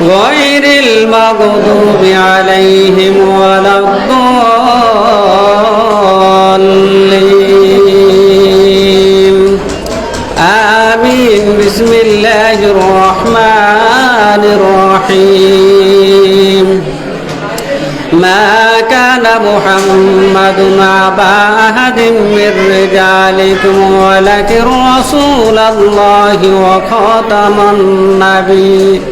غير المغضوب عليهم ولا الضالين. آمين. بسم الله الرحمن الرحيم. ما كان محمد أبا أحد من رجالكم ولكن رسول الله وخاتم النبي.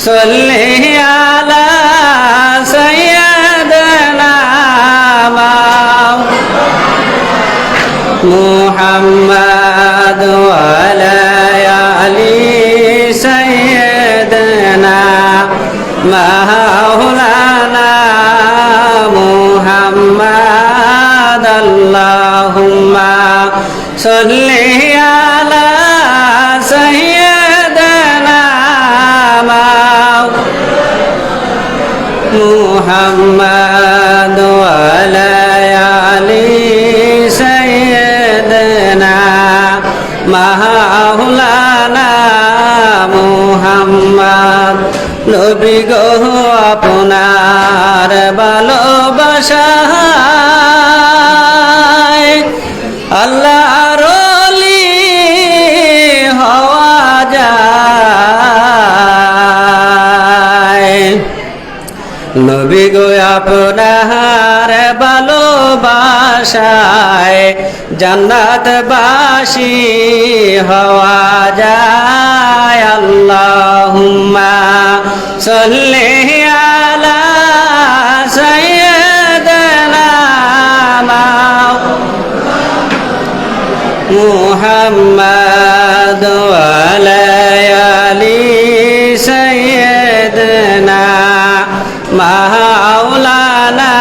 صل على سيدنا محمد وعلى آل سيدنا مولانا محمد اللهم صل নবী গো, আপনার ভালোবাসা আল্লাহ রলি হওয়া যায়। নবী গো, আপনার ভালোবাসায় জান্নাতবাসী হওয়া যায়। আল্লাহুম্মা সাল্লি আলা সাইয়্যিদিনা মুহাম্মদ ওয়ালা আলি সাইয়্যিদিনা মাওলানা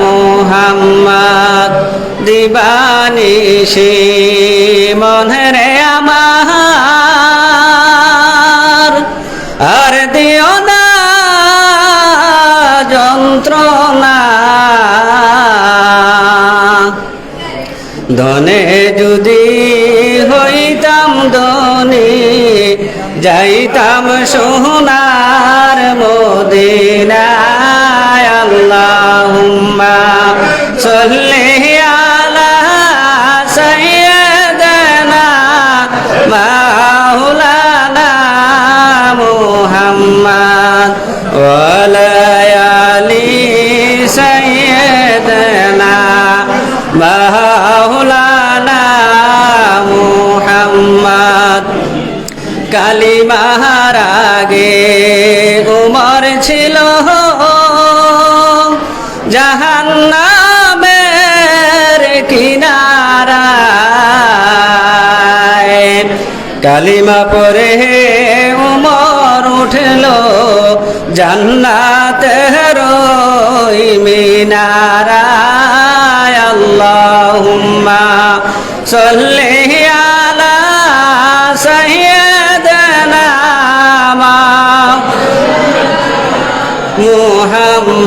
মুহাম্মদ দিবানিশি মনরে যন্ত্রণা। ধনে যদি হইতাম ধনে যাইতাম সোনার কালিমার আগে উমর ছিল। জাহান্নামের কিনারায় কালিমা পরে উমর উঠল জান্নাতের মিনারায়। আল্লাহুম্মা সাল্লি আলা সাইয়্যিদিনা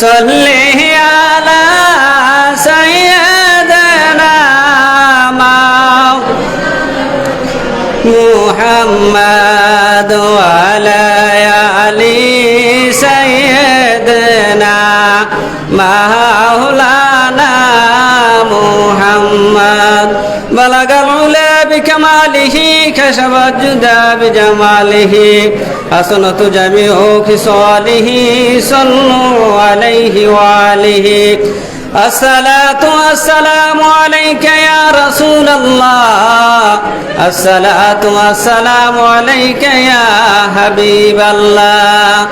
صلي على سيدنا محمد وعلى آل سيدنا مولانا محمد بلغ العلا بكماله كشف الجدى بجماله حسنة جميع خصاله صلوا عليه وآله. الصلاة والسلام عليك يا رسول الله. الصلاة والسلام عليك يا حبيب الله.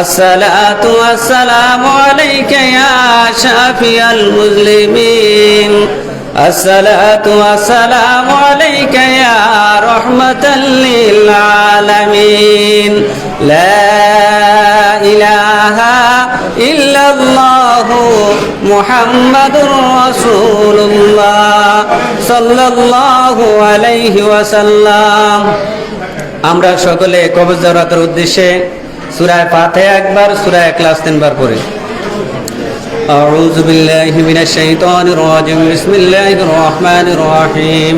الصلاة والسلام عليك يا شافي المسلمين. الصلاة والسلام عليك يا رحمة للعالمين لا إله إلا الله محمد رسول الله صلى الله عليه وسلم আমরা সকলে কবজ জরাতের উদ্দেশ্যে সুরায় পাতে একবার সুরায় ক্লাস তিনবার পড়ি أعوذ بالله من الشيطان الرجيم بسم الله الرحمن الرحيم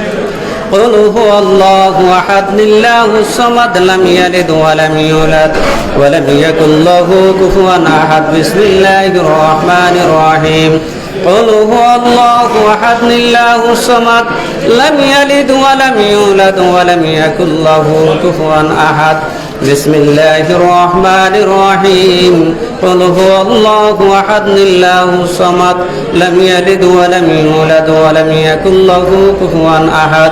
قل هو الله أحد الله الصمد لم يلد ولم يولد ولم يكن له كفوا أحد. بسم الله الرحمن الرحيم. قل هو الله أحد الله الصمد لم يلد ولم يولد ولم يكن له كفوا أحد. بسم الله الرحمن الرحيم. قل هو الله أحد الله الصمد لم يلد ولم يولد ولم يكن له كفوا أحد.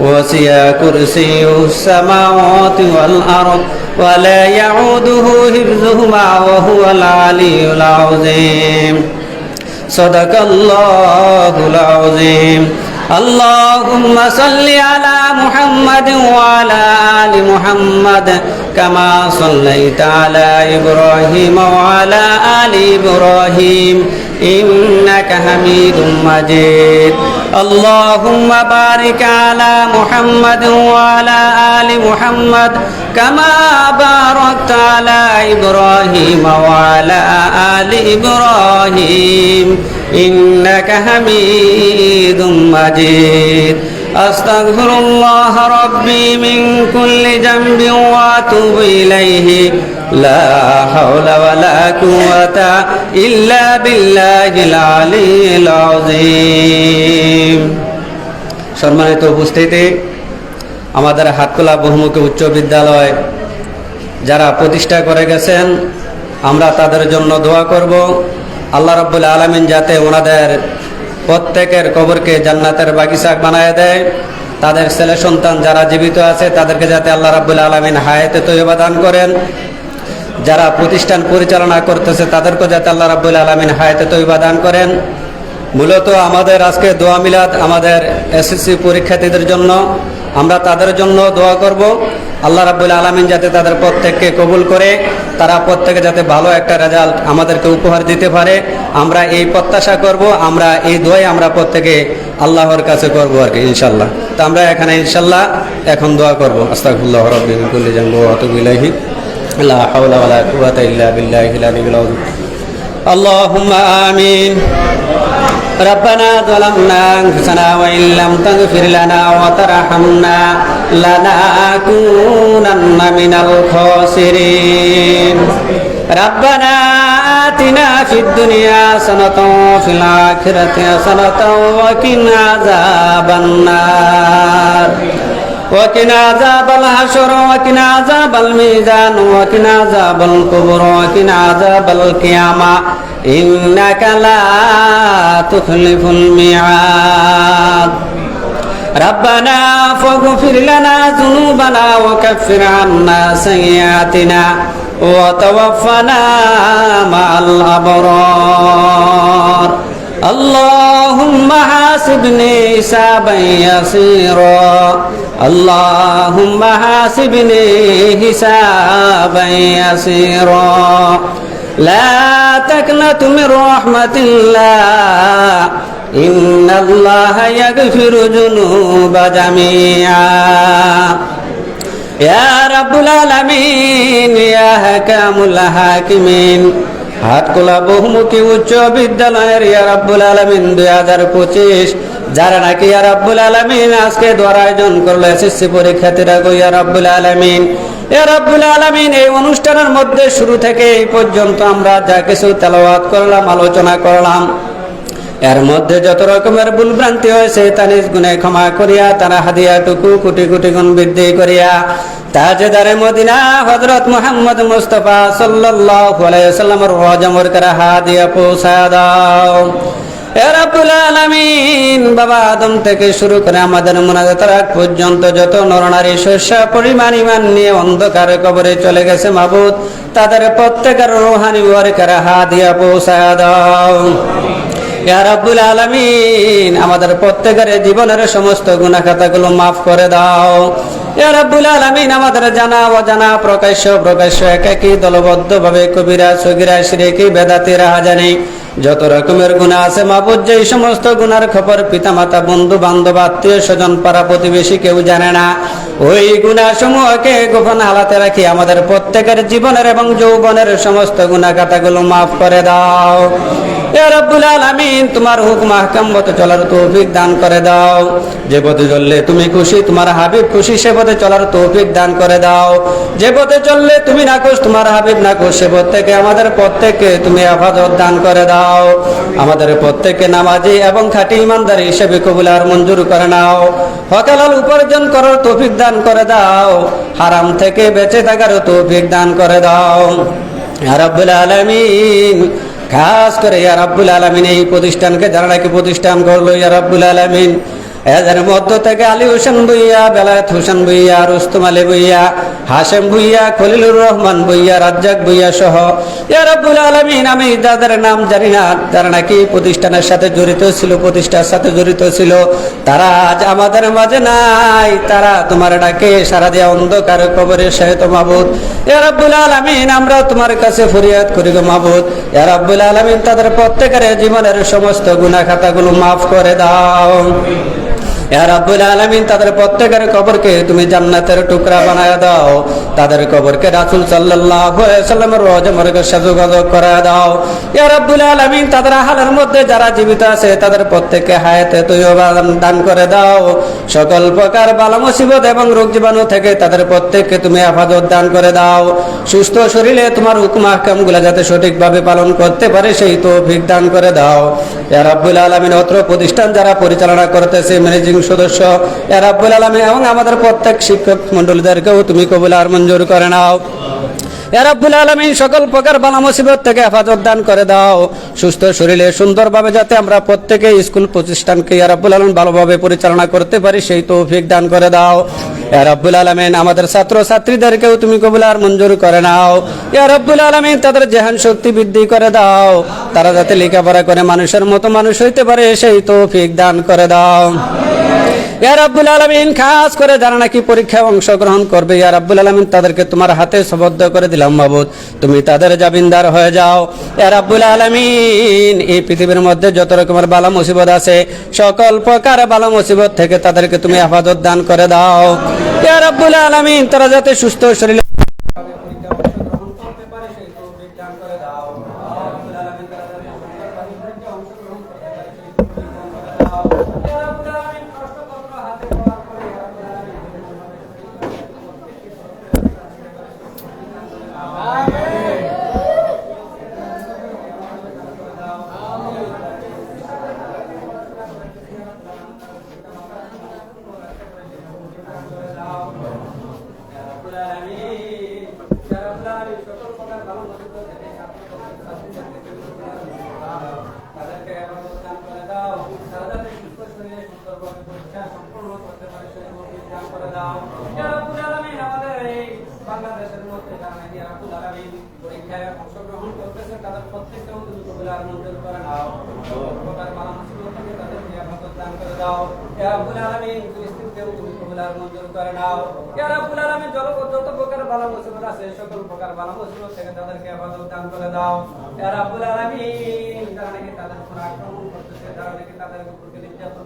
وسع كرسي السماوات والأرض ولا يعوده حفظهما وهو العلي العظيم صدق الله العظيم اللهم صل على محمد وعلى آل محمد كما صليت على إبراهيم وعلى آل إبراهيم إنك حميد مجيد اللهم بارك على محمد وعلى آل محمد كما باركت على إبراهيم وعلى آل إبراهيم إنك حميد مجيد. أستغفر الله ربي من كل ذنب وأتوب إليه. لا حول ولا ইল্লা বিল্লাহিল আলিল আযীম। সম্মানিত উপস্থিতি, আমাদের হাতকোলা বহুমুখী উচ্চ বিদ্যালয় যারা প্রতিষ্ঠা করে গেছেন, আমরা তাদের জন্য দোয়া করব। আল্লাহ রব্বুল আলামিন যাতে ওনাদের প্রত্যেকের কবরকে জান্নাতের বাগিচা বানায় দেয়। তাদের ছেলে সন্তান যারা জীবিত আছে, তাদেরকে যাতে আল্লাহ রাবুল আলমিন হায়াতে তৈবা দান করেন। যারা প্রতিষ্ঠান পরিচালনা করতেছে তাদেরকে যাতে আল্লাহ রাব্বুল আলমিন হায়াতে তৈবা দান করেন। মূলত আমাদের আজকে দোয়া মিলাদ আমাদের এসএসসি পরীক্ষার্থীদের জন্য। আমরা তাদের জন্য দোয়া করব। আল্লাহ রাব্বুল আলমিন যাতে তাদের প্রত্যেককে কবুল করে, তারা প্রত্যেকে যাতে ভালো একটা রেজাল্ট আমাদেরকে উপহার দিতে পারে। আমরা এই প্রত্যাশা করব, আমরা এই দোয়াই আমরা প্রত্যেকে আল্লাহর কাছে করব আর কি ইনশাল্লাহ তো আমরা এখানে ইনশাল্লাহ এখন দোয়া করব। আস্তাকুল্লাহ জামবি ওয়া لا حول ولا قوة إلا بالله العلي العظيم اللهم آمين ربنا ظلمنا أنفسنا وإن لم تغفر لنا وترحمنا لنكونن من الخاسرين ربنا آتنا في الدنيا سنة وفي الآخرة سنة وقنا عذاب النار وقنا عذاب الحشر وقنا عذاب الميزان وقنا عذاب القبر وقنا عذاب القيامة إنك لا تخلف الميعاد ربنا فاغفر لنا ذنوبنا وكفر عنا سيئاتنا وتوفنا مع الأبرار اللهم حاسبني حسابا يسيرا. اللهم حاسبني حسابا يسيرا. لا تقنط من رحمة الله. إن الله يغفر الذنوب جميعا. يا رب العالمين يا حكام الحاكمين. হাটকোলা বহুমুখী উচ্চ বিদ্যালয়ের ইয়ার আব্বুল আলামিন দুই হাজার পঁচিশ, যারা নাকি ইয়ার আব্বুল আলামিন আজকে দ্বার আয়োজন করল এসএসসি পরীক্ষার্থীরা গো ইয়ার আব্বুল আলামিন। ইয়ার আব্বুল আলামিন, এই অনুষ্ঠানের মধ্যে শুরু থেকে এই পর্যন্ত আমরা যা কিছু তেলাওয়াত করলাম, আলোচনা করলাম। এর মধ্যে যত রকমের ভুল ভ্রান্তি হয়েছে, তা নিজ গুণে ক্ষমা করিয়া, তারা হাদিয়াটুকু কোটি কোটি গুণ বৃদ্ধি করিয়া, তাজেদারে মদিনা হযরত মুহাম্মদ মুস্তাফা সাল্লাল্লাহু আলাইহি সাল্লামের রজমর করা হাদিয়া পৌঁছা দাও। বাবা আদম থেকে শুরু করে আমাদের মুনাজাত পর্যন্ত যত নরনারী শস্য পরিমাণ ইমান নিয়ে অন্ধকারে কবরে চলে গেছে মাবুদ, তাদের প্রত্যেকের রোহানি ওয়ারকার হাদিয়া পৌঁছা দাও। ইয়া রাব্বুল আলামিন, আমাদের প্রত্যেকের জীবনের সমস্ত গুনাহ খাতাগুলো মাফ করে দাও। ইয়া রাব্বুল আলামিন, আমাদের জানা, অজানা, প্রকাশ্য প্রকাশ্য, একাকী, দলবদ্ধভাবে কবিরা, সগিরা শিরেকি বেদাতি রাহাজানি যত রকমের গুণা আছে মাবুদ যেই সমস্ত গুণার খবর পিতামাতা বন্ধু বান্ধব আত্মীয় স্বজন, পাড়া প্রতিবেশী কেউ জানে না, ওই গুণা সমূহকে গোপন হালাতে রাখি আমাদের প্রত্যেকের জীবনের এবং যৌবনের সমস্ত গুণা খাতাগুলো মাফ করে দাও। রব্বুল আলামিন, তোমার হুকুম আহকাম মতো চলার তৌফিক দান করে দাও। যে পথে চললে তুমি খুশি, তোমার হাবিব খুশি, সে পথে চলার তৌফিক দান করে দাও। যে পথে চললে তুমি না খুশ, তোমার হাবিব না খুশ, সে পথ থেকে, আমাদের প্রত্যেককে তুমি আফাদত দান করে দাও। আমাদের প্রত্যেককে নামাজি এবং খাঁটি ইমানদার হিসেবে কবুল আর মঞ্জুর করে নাও। হকালাল উপার্জন করার তৌফিক দান করে দাও। হারাম থেকে বেঁচে থাকার তৌফিক দান করে দাও। রাব্বুল আলামিন খাস করে ইয়া রাব্বুল আলমিন এই প্রতিষ্ঠানকে যারা নাকি প্রতিষ্ঠান করল ইয়া রাব্বুল আলামিন। এদের মধ্য থেকে আলী হোসেন ভুইয়া, বেলায়েত হোসেন ভুইয়া, রুস্তম আলী ভুইয়া হাসেম ভুইয়া, খলিলুর রহমান ভুইয়া, রাজ্জাক ভুইয়া সহ ইয়া রাব্বুল আলামিন, আমি যাদের নাম জানি না যারা নাকি প্রতিষ্ঠানের সাথে জড়িত ছিল, প্রতিষ্ঠার সাথে জড়িত ছিল। তারা আজ আমাদের মাঝে নাই, তারা তোমার ডাকে সারা দিয়ে অন্ধকার কবরে সহিত মাবুদ। ইয়া রাব্বুল আলামিন, আমরা তোমার কাছে ফরিয়াদ করি গো মাবুদ। ইয়া রাব্বুল আলামিন, তাদের প্রত্যেকের জীবনের সমস্ত গুনাহ খাতাগুলো মাফ করে দাও। রাব্বুল আলামিন তাদের প্রত্যেকের কবরকে তুমি জান্নাতের টুকরা বানায় দাও। তাদের কবরকে রাসূল সাল্লামের রজমরকে সাজুগাজক করে দাও। ইয়া রাব্বুল আলামিন তাদের হালের মধ্যে যারা জীবিত আছে, তাদের প্রত্যেককে হায়াতে দান করে দাও। সকল প্রকার বালা এবং রোগ জীবাণু থেকে তাদের প্রত্যেককে তুমি হেফাজত দান করে দাও। সুস্থ শরীরে তোমার হুকুম আহকামগুলো যাতে সঠিকভাবে পালন করতে পারে, সেই তৌফিক দান করে দাও। ইয়া রাব্বুল আলামিন অত্র প্রতিষ্ঠান যারা পরিচালনা করতেছে ম্যানেজিং সদস্য। ইয়া রাব্বুল এবং আমাদের প্রত্যেক শিক্ষক মণ্ডলীদেরকেও তুমি কবুল আর মঞ্জুর করে নাও। রাব্বুল আলামিন, সকল প্রকার বালা মুসিবত থেকে হেফাজত দান করে দাও। সুস্থ শরীরে সুন্দরভাবে যাতে আমরা প্রত্যেকে স্কুল প্রতিষ্ঠানকে রাব্বুল আলামিন ভালোভাবে পরিচালনা করতে পারি, সেই তৌফিক দান করে দাও। রাব্বুল আলামিন, আমাদের ছাত্র ছাত্রীদেরকেও তুমি কবুল আর মঞ্জুর করে নাও। ইয়া রাব্বুল তাদের জেহান শক্তি বৃদ্ধি করে দাও। তারা যাতে লেখাপড়া করে মানুষের মতো মানুষ হইতে পারে, সেই তৌফিক দান করে দাও। ইয়া রাব্বুল আলামিন, খাস করে যারা নাকি পরীক্ষায় অংশগ্রহণ করবে, ইয়া রাব্বুল আলামিন, তাদেরকে তোমার হাতে সবদ্ধ করে দিলাম মাবুদ। তুমি তাদের জামিনদার হয়ে যাও। ইয়া রাব্বুল আলামিন, এই পৃথিবীর মধ্যে যত রকমের বালা মুসিবত আছে, সকল প্রকার বালা মুসিবত থেকে তাদেরকে তুমি হেফাজত দান করে দাও। ইয়া রাব্বুল আলামিন, তারা যাতে সুস্থ শরীরে ইয়া রাব্বুল আলামিন সকল প্রকার ভালো মন্দ থেকে আপনি তাদেরকে আবাদত দান করে দাও তারা যাতে সুস্থ শরীরে সুন্দরভাবে পরীক্ষা সম্পূর্ণ করতে পারে সেই দান করে দাও। ইয়া রাব্বুল আলামিন আমাদের এই বাংলাদেশের মধ্যে, যারা ইয়া রাব্বুল আলামিন পরীক্ষায় অংশগ্রহণ করতেছে তাদের প্রত্যেককেও তুমি কবুলার মঞ্জুর করে নাও। প্রকার ভালো মুসিবত থেকে তাদেরকে আবাদত দান করে দাও। ইয়া রাব্বুল আলামিন ফিলিস্তিনকেও তুমি কবুলার মঞ্জুর করে নাও। ইয়া রাব্বুল আলামিন যত যত প্রকার ভালো মুসিবত আছে সকল প্রকার ভালো মুসিবত থেকে তাদেরকে আবাদত দান করে দাও। ইয়া রাব্বুল আলামিন যারা নাকি তাদের উপর আক্রমণ করতেছে, যারা নাকি তাদের উপর নির্যাতন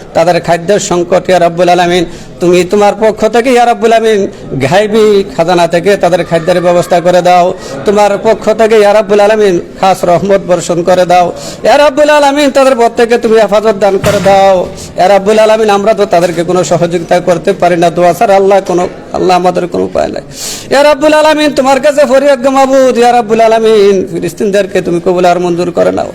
তাদের খাদ্য সংকট ইয়ারাবুল আলমিন। তুমি তোমার পক্ষ থেকে ইয়ারাবুল আলমিন, ঘাইবি খাজানা থেকে তাদের খাদ্যের ব্যবস্থা করে দাও। তোমার পক্ষ থেকে ইয়ারাবুল আলমিন, খাস রহমত বর্ষণ করে দাও। ইয়ারাবুল আলমিন, তাদের প্রত্যেকে তুমি হেফাজত দান করে দাও। ইয়ারাবুল আলামিন, আমরা তো তাদেরকে কোনো সহযোগিতা করতে পারি না। দোয়া স্যার আল্লাহ কোনো আল্লাহ আমাদের কোনো উপায় নাই। ইয়া রাব্বুল আলামিন, তোমার কাছে ফরিয়াদ মাবুদ। ইয়া রাব্বুল আলামিন, ফিলিস্তিনদেরকে তুমি কবুল আর মঞ্জুর করে নাও।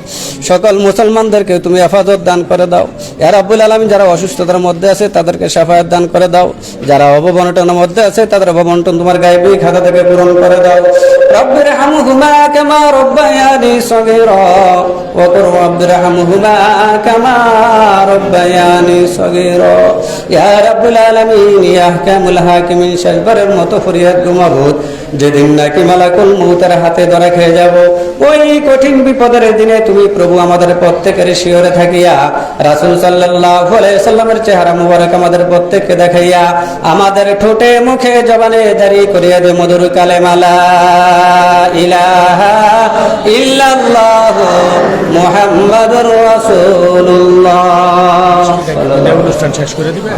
সকল মুসলমানদেরকে তুমি হেফাজত দান করে দাও। ইয়া রাব্বুল আলামিন, যারা অসুস্থতার মধ্যে আছে, তাদেরকে সাফায়াত দান করে দাও। যারা অববন্টনের মধ্যে আছে, তাদের অববন্টন তোমার গায়েবী খাতা থেকে পূরণ করে দাও। রব্বির হামহুমা কামা রব্বায়ানি সগীরা, ওয়া কুর রব্বির হামহুমা কামা রব্বায়ানি যেদিন নাকি মালাকুল মৌতের হাতে ধরা খেয়ে যাব। ওই কঠিন বিপদের দিনে তুমি প্রভু আমাদের প্রত্যেকের শিওরে থাকিয়া, রাসূল সাল্লামের চেহারা মুবারক আমাদের প্রত্যেককে দেখাইয়া, আমাদের ঠোঁটে মুখে জবানে দাঁড়ি করিয়া দে মধুর কালেমালা ইলাহা ইল্লাল্লাহু মুহাম্মাদুর রাসূলুল্লাহ। অনুষ্ঠান শেষ করে দিবে।